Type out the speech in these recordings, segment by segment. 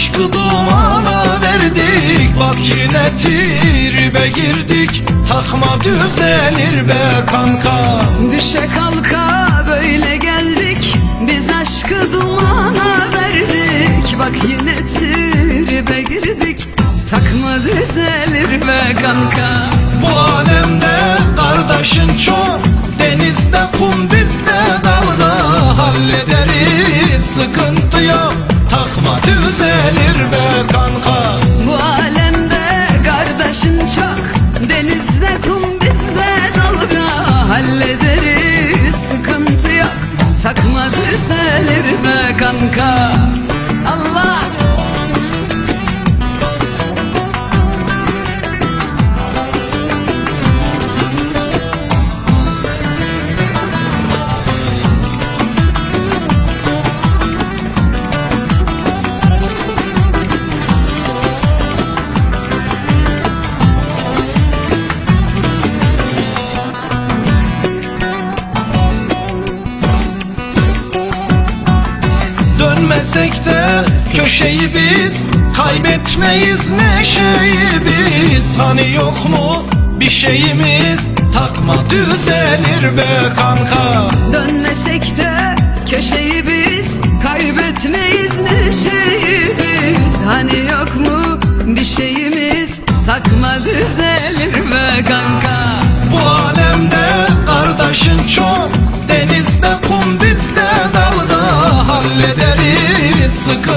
aşkı dumana verdik Bak yine tribe girdik. Takma düzelir be kanka. Düşe kalka böyle geldik. Biz aşkı dumana verdik. Bak yine tribe girdik. Takma düzelir be kanka. Bu alemde kardeşin çok Denizde kum bizde dalga Hallederiz. Sıkıntı düzelir be kanka. Bu alemde kardeşin çok. Denizde kum bizde dalga. Hallederiz sıkıntı yok. Takma düzelir be Dönmesek de köşeyi biz Kaybetmeyiz neşeyi biz. Hani yok mu bir şeyimiz? Takma düzelir be kanka. Dönmesek de köşeyi biz Kaybetmeyiz neşeyi biz. Hani yok mu bir şeyimiz? Takma düzelir be kanka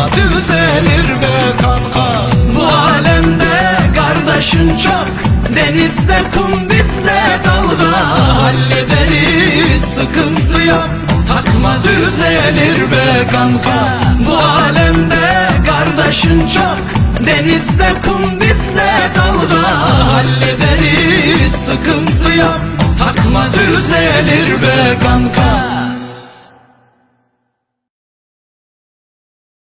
Takma düzelir be kanka. Bu alemde kardeşin çok. Denizde kum bizde dalga Hallederiz. Sıkıntı yok. Takma düzelir be kanka. Bu alemde kardeşin çok. Denizde kum bizde dalga Hallederiz. Sıkıntı yok. Takma düzelir